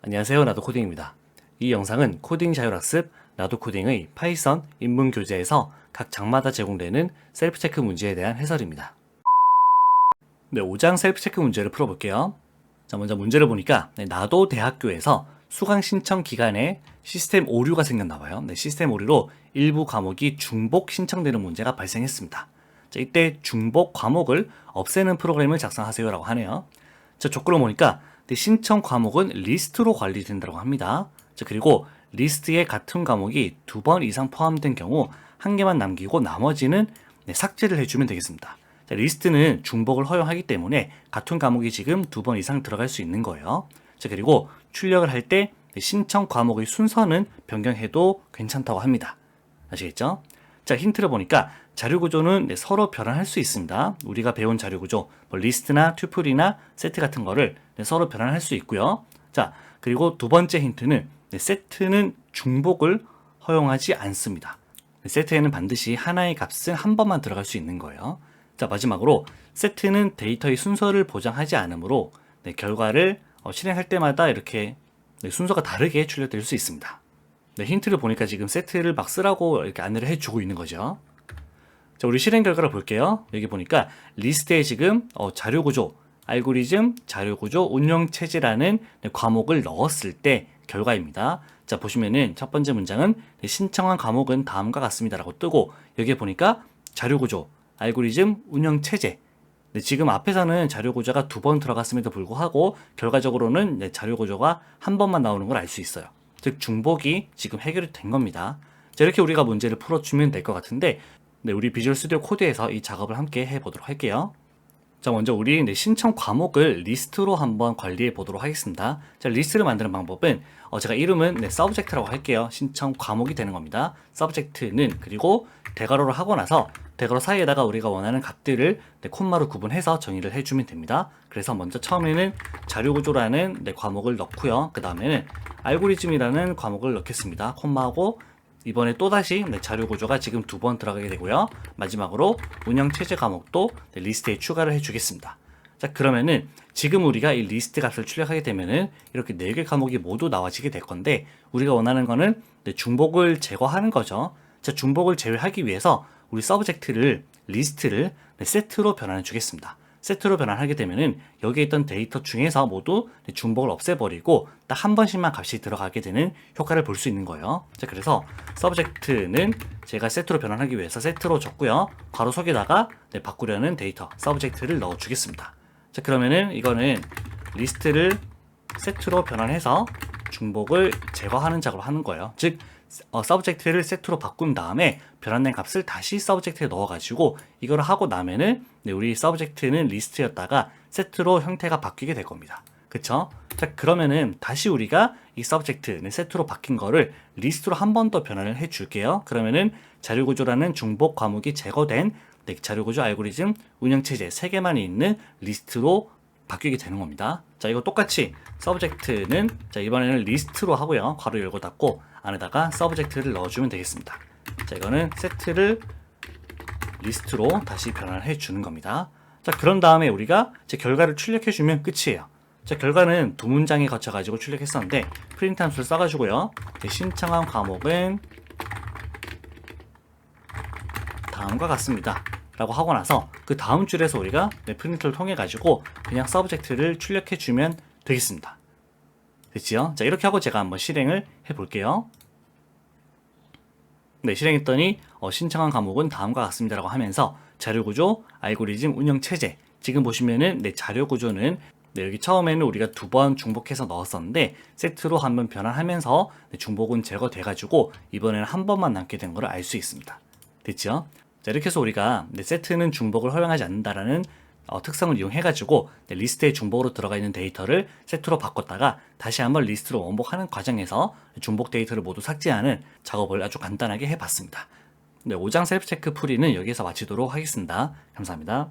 안녕하세요. 나도 코딩입니다. 이 영상은 코딩 자율학습 나도 코딩의 파이썬 인문 교재에서 각 장마다 제공되는 셀프 체크 문제에 대한 해설입니다. 네, 5장 셀프 체크 문제를 풀어볼게요. 자, 먼저 문제를 보니까 네, 나도 대학교에서 수강 신청 기간에 시스템 오류가 생겼나 봐요. 네, 시스템 오류로 일부 과목이 중복 신청되는 문제가 발생했습니다. 자, 이때 중복 과목을 없애는 프로그램을 작성하세요라고 하네요. 자, 조건을 보니까 네, 신청 과목은 리스트로 관리된다고 합니다. 자, 그리고 리스트에 같은 과목이 두 번 이상 포함된 경우 한 개만 남기고 나머지는 네, 삭제를 해주면 되겠습니다. 자, 리스트는 중복을 허용하기 때문에 같은 과목이 지금 두 번 이상 들어갈 수 있는 거예요. 자, 그리고 출력을 할 때 신청 과목의 순서는 변경해도 괜찮다고 합니다. 아시겠죠? 자, 힌트를 보니까 자료 구조는 네, 서로 변환할 수 있습니다. 우리가 배운 자료 구조, 뭐 리스트나 튜플이나 세트 같은 거를 네, 서로 변환할 수 있고요. 자, 그리고 두 번째 힌트는 네, 세트는 중복을 허용하지 않습니다. 네, 세트에는 반드시 하나의 값은 한 번만 들어갈 수 있는 거예요. 자, 마지막으로 세트는 데이터의 순서를 보장하지 않으므로 네, 결과를 어, 실행할 때마다 이렇게 네, 순서가 다르게 출력될 수 있습니다. 네, 힌트를 보니까 지금 세트를 막 쓰라고 이렇게 안내를 해주고 있는 거죠. 자, 우리 실행 결과를 볼게요. 여기 보니까 리스트에 지금 어, 자료 구조, 알고리즘, 자료 구조, 운영 체제라는 네, 과목을 넣었을 때 결과입니다. 자, 보시면은 첫 번째 문장은 네, 신청한 과목은 다음과 같습니다라고 뜨고 여기에 보니까 자료 구조, 알고리즘, 운영 체제. 네, 지금 앞에서는 자료 구조가 두 번 들어갔음에도 불구하고 결과적으로는 네, 자료 구조가 한 번만 나오는 걸 알 수 있어요. 즉 중복이 지금 해결이 된 겁니다. 자, 이렇게 우리가 문제를 풀어주면 될 것 같은데 네, 우리 비주얼 스튜디오 코드에서 이 작업을 함께 해보도록 할게요. 자, 먼저 우리 네, 신청 과목을 리스트로 한번 관리해 보도록 하겠습니다. 자, 리스트를 만드는 방법은 어, 제가 이름은 네, subject라고 할게요. 신청 과목이 되는 겁니다. subject는 그리고 대괄호를 하고 나서 대괄호 사이에다가 우리가 원하는 값들을 네, 콤마로 구분해서 정의를 해주면 됩니다. 그래서 먼저 처음에는 자료구조라는 네, 과목을 넣고요. 그 다음에는 알고리즘이라는 과목을 넣겠습니다. 콤마하고 이번에 또다시 네, 자료 구조가 지금 두 번 들어가게 되고요. 마지막으로 운영 체제 과목도 네, 리스트에 추가를 해주겠습니다. 자 그러면은 지금 우리가 이 리스트 값을 출력하게 되면은 이렇게 네 개 과목이 모두 나와지게 될 건데 우리가 원하는 거는 네, 중복을 제거하는 거죠. 자 중복을 제외하기 위해서 우리 서브젝트를 리스트를 네, 세트로 변환해 주겠습니다. 세트로 변환하게 되면은 여기에 있던 데이터 중에서 모두 네, 중복을 없애버리고 딱 한 번씩만 값이 들어가게 되는 효과를 볼 수 있는 거예요. 자, 그래서 서브젝트는 제가 세트로 변환하기 위해서 세트로 줬고요. 괄호 속에다가 네, 바꾸려는 데이터 서브젝트를 넣어 주겠습니다. 자, 그러면은 이거는 리스트를 세트로 변환해서 중복을 제거하는 작업을 하는 거예요. 즉 어, 서브젝트를 세트로 바꾼 다음에 변환된 값을 다시 서브젝트에 넣어가지고 이걸 하고 나면은 네, 우리 서브젝트는 리스트였다가 세트로 형태가 바뀌게 될 겁니다. 그쵸? 자 그러면은 다시 우리가 이 서브젝트 네, 세트로 바뀐 거를 리스트로 한 번 더 변환을 해 줄게요. 그러면은 자료구조라는 중복 과목이 제거된 네, 자료구조 알고리즘 운영체제 세 개만 있는 리스트로 바뀌게 되는 겁니다. 자, 이거 똑같이 서브젝트는 자, 이번에는 리스트로 하고요. 괄호 열고 닫고 안에다가 서브젝트를 넣어주면 되겠습니다. 자, 이거는 세트를 리스트로 다시 변환해 주는 겁니다. 자, 그런 다음에 우리가 제 결과를 출력해 주면 끝이에요. 자, 결과는 두 문장에 거쳐 가지고 출력했었는데 프린트 함수를 써 가지고요. 제 신청한 과목은 다음과 같습니다. 라고 하고 나서 그 다음 줄에서 우리가 네, 프린트를 통해 가지고 그냥 서브젝트를 출력해 주면 되겠습니다. 됐지요? 자 이렇게 하고 제가 한번 실행을 해 볼게요. 네 실행했더니 어, 신청한 과목은 다음과 같습니다 라고 하면서 자료 구조, 알고리즘, 운영 체제 지금 보시면은 네 자료 구조는 네, 여기 처음에는 우리가 두 번 중복해서 넣었었는데 세트로 한 번 변환하면서 네, 중복은 제거돼가지고 이번에는 한 번만 남게 된 걸 알 수 있습니다. 됐죠? 자, 이렇게 해서 우리가 네, 세트는 중복을 허용하지 않는다라는 어, 특성을 이용해가지고 네, 리스트에 중복으로 들어가 있는 데이터를 세트로 바꿨다가 다시 한번 리스트로 원복하는 과정에서 중복 데이터를 모두 삭제하는 작업을 아주 간단하게 해봤습니다. 네, 5장 셀프 체크 풀이는 여기서 마치도록 하겠습니다. 감사합니다.